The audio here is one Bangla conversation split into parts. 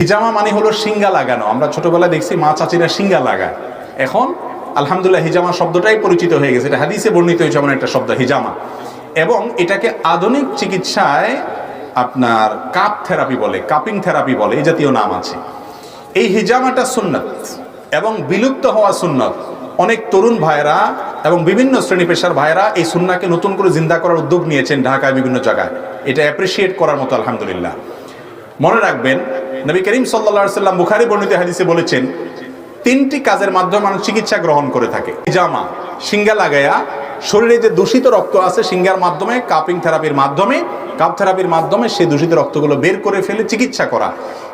হিজামা মানে হলো সিঙ্গা লাগানো। আমরা ছোটবেলায় দেখছি মা চাচিরা সিঙ্গা লাগায়। এখন আলহামদুলিল্লাহ হিজামা শব্দটাই পরিচিত হয়ে গেছে। এটা হাদিসে বর্ণিত হয়েছে এমন একটা শব্দ, হিজামা। এবং এটাকে আধুনিক চিকিৎসায় আপনার কাপ থেরাপি বলে, কাপিং থেরাপি বলে, এই জাতীয় নাম আছে। এই হিজামাটা সুন্নত এবং বিলুপ্ত হওয়া সুন্নত। অনেক তরুণ ভাইরা এবং বিভিন্ন শ্রেণি পেশার ভাইরা এই সুন্নাকে নতুন করে জিন্দা করার উদ্যোগ নিয়েছেন ঢাকায় বিভিন্ন জায়গায়। এটা অ্যাপ্রিসিয়েট করার মতো, আলহামদুলিল্লাহ। মনে রাখবেন নবী করিম সাল্লা সাল্লাম বুখারি বর্ণিত হাদিসে বলেছেন, তিনটি কাজের মাধ্যমে মানুষ চিকিৎসা গ্রহণ করে থাকে। জামা, সিঙ্গা লাগায়া, শরীরে যে দূষিত রক্ত আছে, সিঙ্গার মাধ্যমে, কাপিং থেরাপির মাধ্যমে, কাপ থেরাপির মাধ্যমে সেই দূষিত রক্তগুলো বের করে ফেলে চিকিৎসা করা।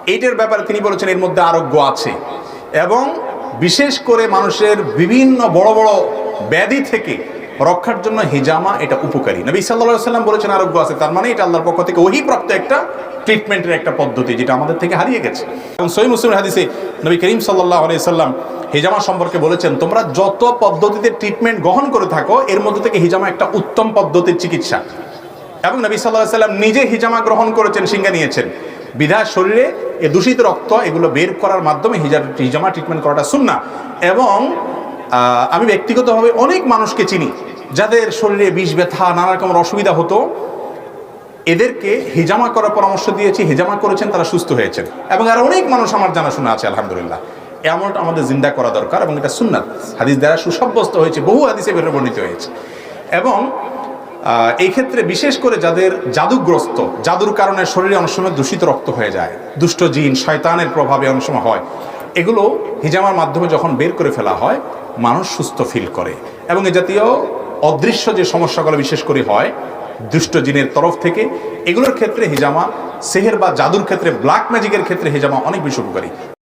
এইটার ব্যাপারে তিনি বলেছেন, এর মধ্যে আরোগ্য আছে। এবং বিশেষ করে মানুষের বিভিন্ন বড় বড় ব্যাধি থেকে রক্ষার জন্য হিজামা এটা উপকারী। নবী সাল্লাহ সাল্লাম বলেছেন, আরোগ্য আছে। তার মানে এটা আল্লাহর পক্ষ থেকে ওহি প্রাপ্ত একটা ট্রিটমেন্টের একটা পদ্ধতি, যেটা আমাদের থেকে হারিয়ে গেছে। এবং সই মুসলিম হাদিসে নবী করিম সাল্লাহ সাল্লাম হিজামা সম্পর্কে বলেছেন, তোমরা যত পদ্ধতিতে ট্রিটমেন্ট গ্রহণ করে থাকো, এর মধ্যে থেকে হিজামা একটা উত্তম পদ্ধতির চিকিৎসা। এবং নবী সাল্লাহ সাল্লাম নিজে হিজামা গ্রহণ করেছেন সিঙ্গা নিয়েছেন। বিধার শরীরে এ দূষিত রক্ত, এগুলো বের করার মাধ্যমে হিজা হিজামা ট্রিটমেন্ট করাটা শুননা এবং আমি ব্যক্তিগতভাবে অনেক মানুষকে চিনি। যাদের শরীরে বিষ, ব্যথা নানা রকমের অসুবিধা হতো, এদেরকে হিজামা করার পরামর্শ দিয়েছি। হিজামা করেছেন, তারা সুস্থ হয়েছেন। এবং আর অনেক মানুষ আমার জানাশোনা আছে, আলহামদুলিল্লাহ। এমনটা আমাদের জিন্দা করা দরকার এবং এটা সুন্নাত। হাদিস দ্বারা সুসাব্যস্ত হয়েছে, বহু হাদিসে বের বর্ণিত হয়েছে। এবং এই ক্ষেত্রে বিশেষ করে যাদের জাদুগ্রস্ত, জাদুর কারণে শরীরে অনেক সময় দূষিত রক্ত হয়ে যায়, দুষ্ট জিন, শয়তানের প্রভাবে অনেক সময় হয়, এগুলো হিজামার মাধ্যমে যখন বের করে ফেলা হয়, মানুষ সুস্থ ফিল করে। এবং এ জাতীয় অদৃশ্য যে সমস্যাগুলো বিশেষ করে হয়, দুষ্ট জিনের তরফ থেকে, এগুলোর ক্ষেত্রে হিজামা, সেহের বা জাদুর ক্ষেত্রে ব্ল্যাক ম্যাজিকের ক্ষেত্রে হিজামা অনেক বেশি উপকারী।